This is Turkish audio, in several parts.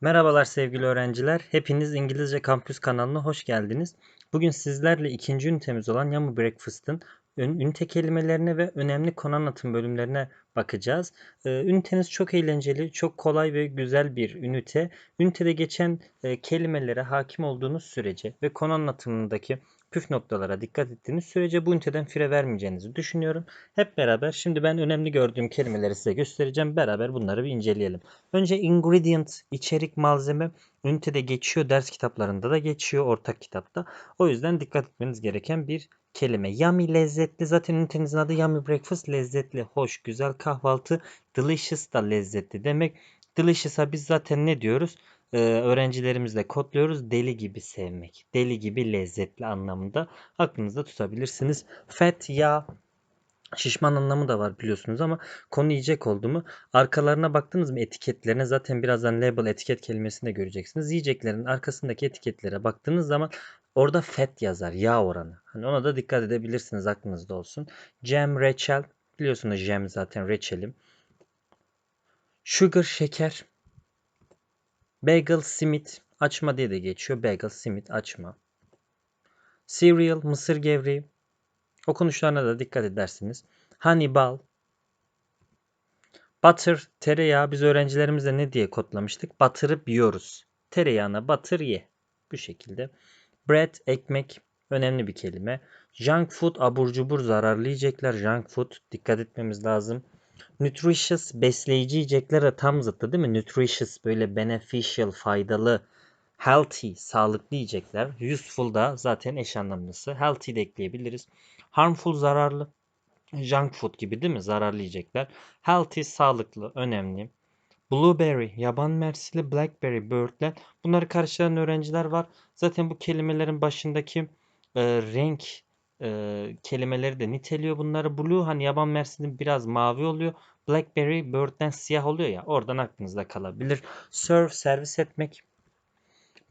Merhabalar sevgili öğrenciler. Hepiniz İngilizce Kampüs kanalına hoş geldiniz. Bugün sizlerle ikinci ünitemiz olan Yummy Breakfast'ın ün- ünite kelimelerine ve önemli konu anlatım bölümlerine bakacağız. Ee, üniteniz çok eğlenceli, çok kolay ve güzel bir ünite. Ünitede geçen e, kelimelere hakim olduğunuz sürece ve konu anlatımındaki püf noktalara dikkat ettiğiniz sürece bu üniteden fire vermeyeceğinizi düşünüyorum. Hep beraber şimdi ben önemli gördüğüm kelimeleri size göstereceğim. Beraber bunları bir inceleyelim. Önce ingredient, içerik, malzeme ünitede geçiyor. Ders kitaplarında da geçiyor. Ortak kitapta. O yüzden dikkat etmeniz gereken bir kelime. Yummy lezzetli. Zaten ünitenizin adı Yummy Breakfast. Lezzetli, hoş, güzel kahvaltı. Delicious da lezzetli demek. Delicious'a biz zaten ne diyoruz? Ee, öğrencilerimizle kodluyoruz. Deli gibi sevmek. Deli gibi lezzetli anlamında. Aklınızda tutabilirsiniz. Fat, yağ, Şişman anlamı da var biliyorsunuz ama konu yiyecek oldu mu arkalarına baktınız mı etiketlerine zaten birazdan label etiket kelimesini de göreceksiniz. Yiyeceklerin arkasındaki etiketlere baktığınız zaman orada fat yazar yağ oranı. Hani ona da dikkat edebilirsiniz aklınızda olsun. Jam, reçel biliyorsunuz jam zaten reçelim. Sugar şeker. Bagel, simit açma diye de geçiyor. Bagel, simit açma. Cereal, mısır gevreği. Okunuşlarına da dikkat edersiniz. Honey bal. Butter, tereyağı biz öğrencilerimizle ne diye kodlamıştık? Batırıp yiyoruz. Tereyağına batır ye. Bu şekilde. Bread, ekmek. Önemli bir kelime. Junk food, abur cubur zararlı yiyecekler. Junk food dikkat etmemiz lazım. Nutritious, besleyici yiyecekler tam zıttı değil mi? Nutritious, böyle beneficial, faydalı. Healthy, sağlıklı yiyecekler. Useful da zaten eş anlamlısı. Healthy de ekleyebiliriz. Harmful, zararlı. Junk food gibi değil mi? Zararlı yiyecekler. Healthy, sağlıklı, önemli. Blueberry, yaban mersili, blackberry, böğürtlen. Bunları karşılayan öğrenciler var. Zaten bu kelimelerin başındaki e, renk e, kelimeleri de niteliyor bunları. Blue hani yaban mersini biraz mavi oluyor. Blackberry, böğürtlen siyah oluyor ya. Oradan aklınızda kalabilir. Serve, servis etmek.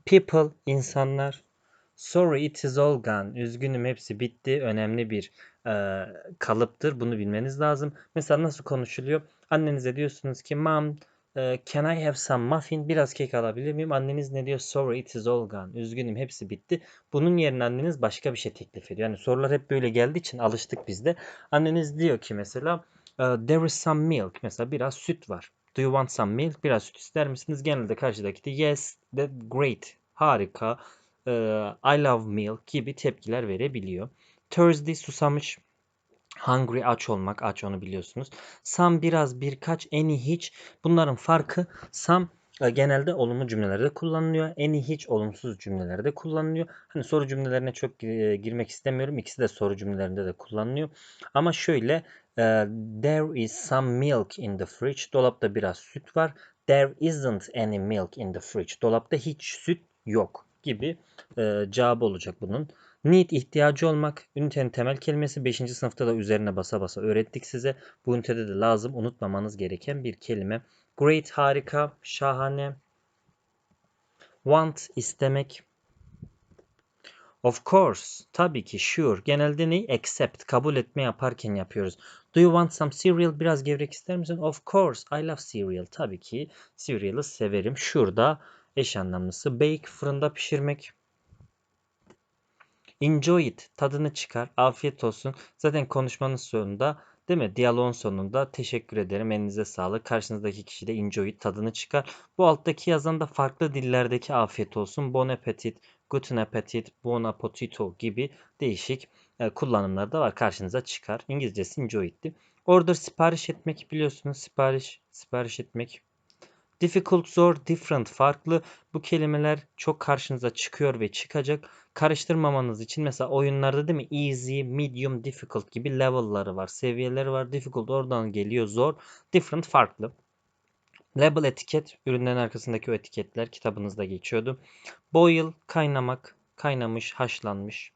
People, insanlar. Sorry it is all gone. Üzgünüm hepsi bitti. Önemli bir e, kalıptır. Bunu bilmeniz lazım. Mesela nasıl konuşuluyor? Annenize diyorsunuz ki mom can I have some muffin? Biraz kek alabilir miyim? Anneniz ne diyor? Sorry it is all gone. Üzgünüm hepsi bitti. Bunun yerine anneniz başka bir şey teklif ediyor. Yani sorular hep böyle geldiği için alıştık biz de. Anneniz diyor ki mesela e, there is some milk. Mesela biraz süt var. Do you want some milk? Biraz süt ister misiniz? Genelde karşıdaki de yes, that great, harika, e, I love milk gibi tepkiler verebiliyor. Thursday susamış. Hungry aç olmak aç onu biliyorsunuz. Some biraz birkaç any hiç bunların farkı some e, genelde olumlu cümlelerde kullanılıyor. Any hiç olumsuz cümlelerde kullanılıyor. Hani soru cümlelerine çok e, girmek istemiyorum. İkisi de soru cümlelerinde de kullanılıyor. Ama şöyle e, there is some milk in the fridge. Dolapta biraz süt var. There isn't any milk in the fridge. Dolapta hiç süt yok gibi cevabı olacak bunun. Need ihtiyacı olmak. Ünitenin temel kelimesi 5. sınıfta da üzerine basa basa öğrettik size. Bu ünitede de lazım unutmamanız gereken bir kelime. Great harika, şahane. Want istemek. Of course, tabii ki sure. Genelde ne? Accept, kabul etme yaparken yapıyoruz. Do you want some cereal? Biraz gevrek ister misin? Of course, I love cereal. Tabii ki cereal'ı severim. Sure'da eş anlamlısı. Bake, fırında pişirmek. Enjoy it. Tadını çıkar. Afiyet olsun. Zaten konuşmanın sonunda değil mi? Diyaloğun sonunda teşekkür ederim. Elinize sağlık. Karşınızdaki kişi de enjoy it. Tadını çıkar. Bu alttaki yazan da farklı dillerdeki afiyet olsun. Bon appetit, guten appetit, buon appetito gibi değişik e, kullanımlar da var. Karşınıza çıkar. İngilizcesi enjoy it'ti. Order sipariş etmek biliyorsunuz. Sipariş, sipariş etmek. Difficult, zor, different, farklı. Bu kelimeler çok karşınıza çıkıyor ve çıkacak. Karıştırmamanız için mesela oyunlarda değil mi? Easy, medium, difficult gibi level'ları var. Seviyeleri var. Difficult oradan geliyor. Zor. Different, farklı. Label etiket. Ürünlerin arkasındaki o etiketler kitabınızda geçiyordu. Boil, kaynamak. Kaynamış, haşlanmış.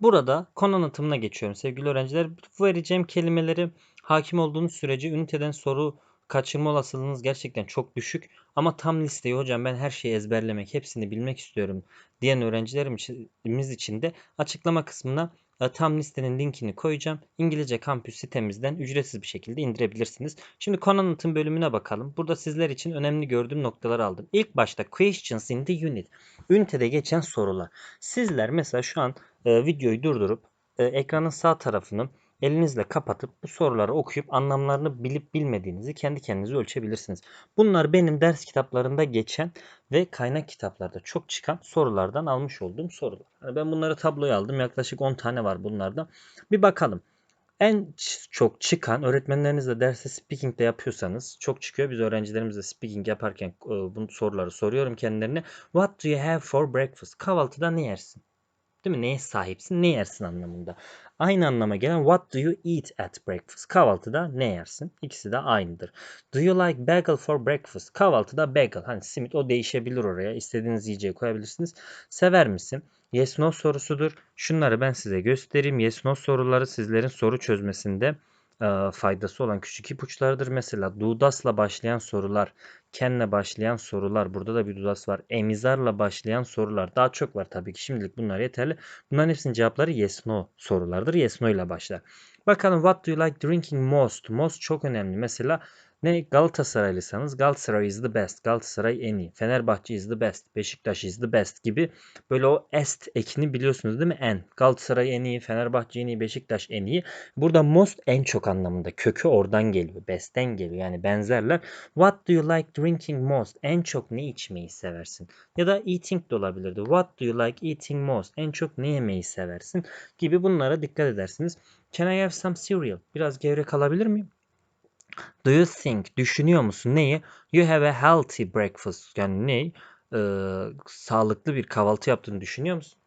Burada konu anlatımına geçiyorum sevgili öğrenciler. Bu vereceğim kelimeleri hakim olduğunuz sürece üniteden soru kaçırma olasılığınız gerçekten çok düşük. Ama tam listeyi hocam ben her şeyi ezberlemek, hepsini bilmek istiyorum diyen öğrencilerimiz için de açıklama kısmına e, tam listenin linkini koyacağım. İngilizce kampüs sitemizden ücretsiz bir şekilde indirebilirsiniz. Şimdi konu anlatım bölümüne bakalım. Burada sizler için önemli gördüğüm noktaları aldım. İlk başta questions in the unit. Ünitede geçen sorular. Sizler mesela şu an e, videoyu durdurup e, ekranın sağ tarafını elinizle kapatıp bu soruları okuyup anlamlarını bilip bilmediğinizi kendi kendinize ölçebilirsiniz. Bunlar benim ders kitaplarında geçen ve kaynak kitaplarda çok çıkan sorulardan almış olduğum sorular. Yani ben bunları tabloya aldım. Yaklaşık 10 tane var bunlardan. Bir bakalım. En çok çıkan öğretmenlerinizle derste speaking de yapıyorsanız çok çıkıyor. Biz öğrencilerimizle speaking yaparken e, bu soruları soruyorum kendilerine. What do you have for breakfast? Kahvaltıda ne yersin? Değil mi? Neye sahipsin? Ne yersin anlamında. Aynı anlama gelen what do you eat at breakfast? Kahvaltıda ne yersin? İkisi de aynıdır. Do you like bagel for breakfast? Kahvaltıda bagel. Hani simit o değişebilir oraya. İstediğiniz yiyeceği koyabilirsiniz. Sever misin? Yes no sorusudur. Şunları ben size göstereyim. Yes no soruları sizlerin soru çözmesinde faydası olan küçük ipuçlarıdır. Mesela Dudas'la başlayan sorular, Ken'le başlayan sorular, burada da bir Dudas var. Emizar'la başlayan sorular. Daha çok var tabii ki şimdilik bunlar yeterli. Bunların hepsinin cevapları yes no sorulardır. Yes no ile başlar. Bakalım what do you like drinking most? Most çok önemli. Mesela ne Galatasaraylıysanız Galatasaray is the best. Galatasaray en iyi. Fenerbahçe is the best. Beşiktaş is the best gibi böyle o est ekini biliyorsunuz değil mi? En. Galatasaray en iyi. Fenerbahçe en iyi. Beşiktaş en iyi. Burada most en çok anlamında. Kökü oradan geliyor. Best'ten geliyor. Yani benzerler. What do you like drinking most? En çok ne içmeyi seversin? Ya da eating de olabilirdi. What do you like eating most? En çok ne yemeyi seversin? Gibi bunlara dikkat edersiniz. Can I have some cereal? Biraz gevrek alabilir miyim? Do you think düşünüyor musun neyi? You have a healthy breakfast. Yani ne? Ee, sağlıklı bir kahvaltı yaptığını düşünüyor musun?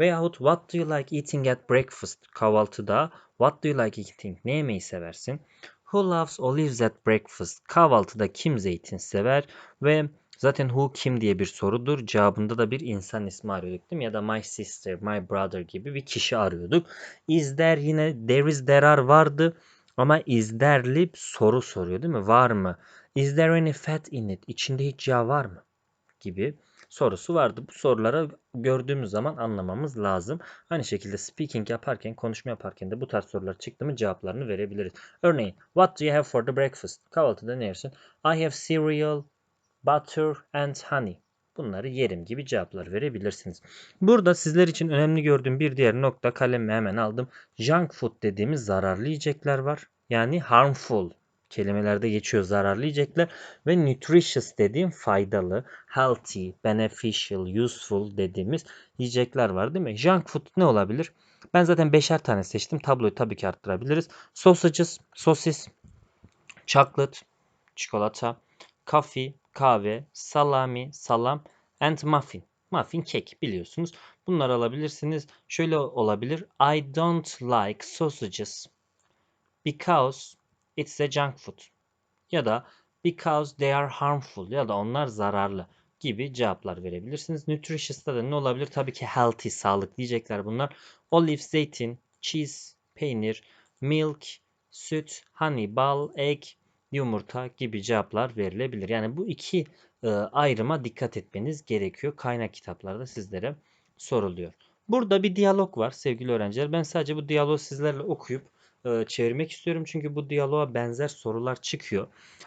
Veyahut what do you like eating at breakfast? Kahvaltıda what do you like eating? Ne yemeyi seversin? Who loves olives at breakfast? Kahvaltıda kim zeytin sever? Ve zaten who kim diye bir sorudur. Cevabında da bir insan ismi arıyorduk değil mi? Ya da my sister, my brother gibi bir kişi arıyorduk. Is there yine there is there are vardı. Ama is there'li soru soruyor değil mi? Var mı? Is there any fat in it? İçinde hiç yağ var mı? Gibi sorusu vardı. Bu sorulara gördüğümüz zaman anlamamız lazım. Aynı şekilde speaking yaparken, konuşma yaparken de bu tarz sorular çıktı mı cevaplarını verebiliriz. Örneğin, what do you have for the breakfast? Kahvaltıda ne yersin? I have cereal, butter and honey. Bunları yerim gibi cevaplar verebilirsiniz. Burada sizler için önemli gördüğüm bir diğer nokta kalemimi hemen aldım. Junk food dediğimiz zararlı yiyecekler var. Yani harmful kelimelerde geçiyor zararlı yiyecekler ve nutritious dediğim faydalı, healthy, beneficial, useful dediğimiz yiyecekler var değil mi? Junk food ne olabilir? Ben zaten beşer tane seçtim. Tabloyu tabii ki arttırabiliriz. Sausages, sosis, chocolate, çikolata, coffee, kahve, salami, salam and muffin. Muffin kek biliyorsunuz. Bunları alabilirsiniz. Şöyle olabilir. I don't like sausages because it's a junk food. Ya da because they are harmful ya da onlar zararlı gibi cevaplar verebilirsiniz. Nutritious'ta da ne olabilir? Tabii ki healthy, sağlıklı diyecekler bunlar. Olive, zeytin, cheese, peynir, milk, süt, honey, bal, egg, yumurta gibi cevaplar verilebilir. Yani bu iki e, ayrıma dikkat etmeniz gerekiyor. Kaynak kitaplarda sizlere soruluyor. Burada bir diyalog var sevgili öğrenciler. Ben sadece bu diyaloğu sizlerle okuyup e, çevirmek istiyorum. Çünkü bu diyaloğa benzer sorular çıkıyor.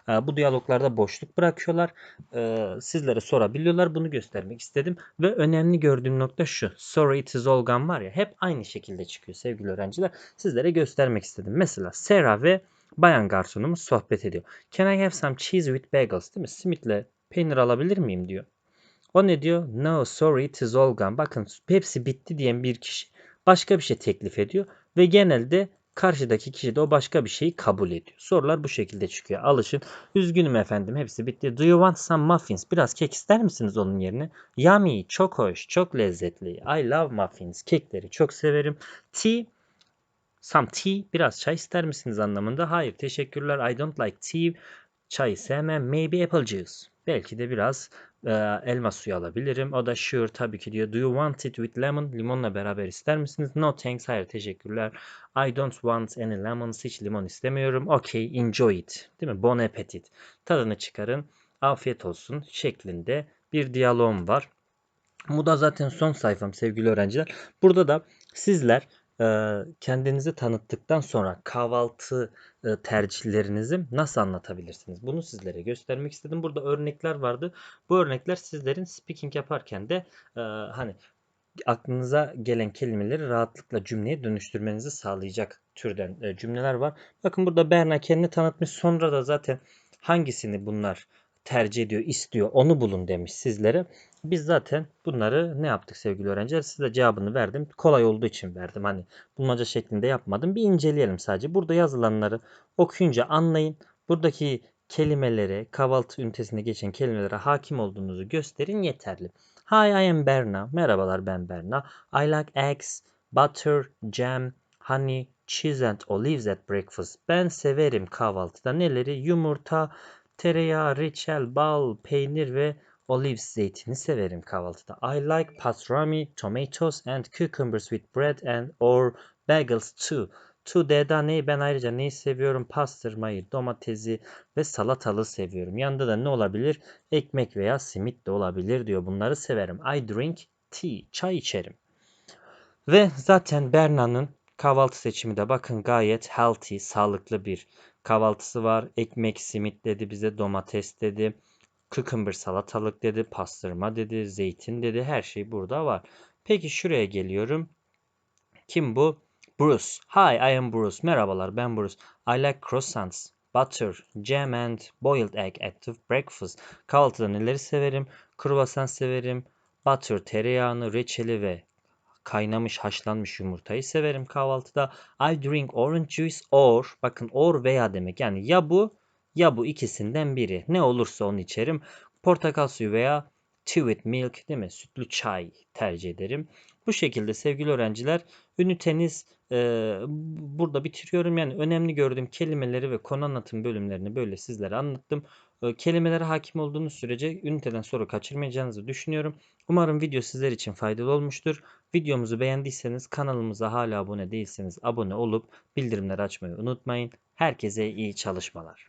E, bu diyaloglarda boşluk bırakıyorlar. E, sizlere sorabiliyorlar. Bunu göstermek istedim. Ve önemli gördüğüm nokta şu. Sorry it is all gone var ya hep aynı şekilde çıkıyor sevgili öğrenciler. Sizlere göstermek istedim. Mesela Sarah ve bayan garsonumuz sohbet ediyor. Can I have some cheese with bagels? Değil mi? Simitle peynir alabilir miyim diyor. O ne diyor? No sorry it is all gone. Bakın hepsi bitti diyen bir kişi başka bir şey teklif ediyor ve genelde karşıdaki kişi de o başka bir şeyi kabul ediyor. Sorular bu şekilde çıkıyor. Alışın. Üzgünüm efendim hepsi bitti. Do you want some muffins? Biraz kek ister misiniz onun yerine? Yummy, çok hoş, çok lezzetli. I love muffins. Kekleri çok severim. Tea, some tea. Biraz çay ister misiniz anlamında? Hayır teşekkürler. I don't like tea. Çay sevmem. Maybe apple juice. Belki de biraz e, elma suyu alabilirim. O da sure tabii ki diyor. Do you want it with lemon? Limonla beraber ister misiniz? No thanks. Hayır teşekkürler. I don't want any lemons. Hiç limon istemiyorum. Okay enjoy it. Değil mi? Bon appetit. Tadını çıkarın. Afiyet olsun şeklinde bir diyalogum var. Bu da zaten son sayfam sevgili öğrenciler. Burada da sizler kendinizi tanıttıktan sonra kahvaltı tercihlerinizi nasıl anlatabilirsiniz? Bunu sizlere göstermek istedim. Burada örnekler vardı. Bu örnekler sizlerin speaking yaparken de hani aklınıza gelen kelimeleri rahatlıkla cümleye dönüştürmenizi sağlayacak türden cümleler var. Bakın burada Berna kendini tanıtmış. Sonra da zaten hangisini bunlar tercih ediyor, istiyor onu bulun demiş sizlere. Biz zaten bunları ne yaptık sevgili öğrenciler? Size cevabını verdim. Kolay olduğu için verdim. Hani bulmaca şeklinde yapmadım. Bir inceleyelim sadece. Burada yazılanları okuyunca anlayın. Buradaki kelimelere, kahvaltı ünitesinde geçen kelimelere hakim olduğunuzu gösterin yeterli. Hi, I am Berna. Merhabalar ben Berna. I like eggs, butter, jam, honey, cheese and olives at breakfast. Ben severim kahvaltıda neleri? Yumurta, tereyağı, reçel, bal, peynir ve olive zeytini severim kahvaltıda. I like pastrami, tomatoes and cucumbers with bread and or bagels too. To D'da ne? Ben ayrıca neyi seviyorum? Pastırmayı, domatesi ve salatalı seviyorum. Yanında da ne olabilir? Ekmek veya simit de olabilir diyor. Bunları severim. I drink tea. Çay içerim. Ve zaten Berna'nın kahvaltı seçimi de bakın gayet healthy, sağlıklı bir kahvaltısı var. Ekmek, simit dedi bize, domates dedi. Cucumber salatalık dedi, pastırma dedi, zeytin dedi. Her şey burada var. Peki şuraya geliyorum. Kim bu? Bruce. Hi, I am Bruce. Merhabalar, ben Bruce. I like croissants, butter, jam and boiled egg at the breakfast. Kahvaltıda neleri severim? Kruvasan severim. Butter, tereyağını, reçeli ve kaynamış haşlanmış yumurtayı severim kahvaltıda. I drink orange juice or bakın or veya demek yani ya bu ya bu ikisinden biri. Ne olursa onu içerim. Portakal suyu veya tea with milk değil mi? Sütlü çay tercih ederim. Bu şekilde sevgili öğrenciler üniteniz e, burada bitiriyorum. Yani önemli gördüğüm kelimeleri ve konu anlatım bölümlerini böyle sizlere anlattım. E, kelimelere hakim olduğunuz sürece üniteden soru kaçırmayacağınızı düşünüyorum. Umarım video sizler için faydalı olmuştur. Videomuzu beğendiyseniz kanalımıza hala abone değilseniz abone olup bildirimleri açmayı unutmayın. Herkese iyi çalışmalar.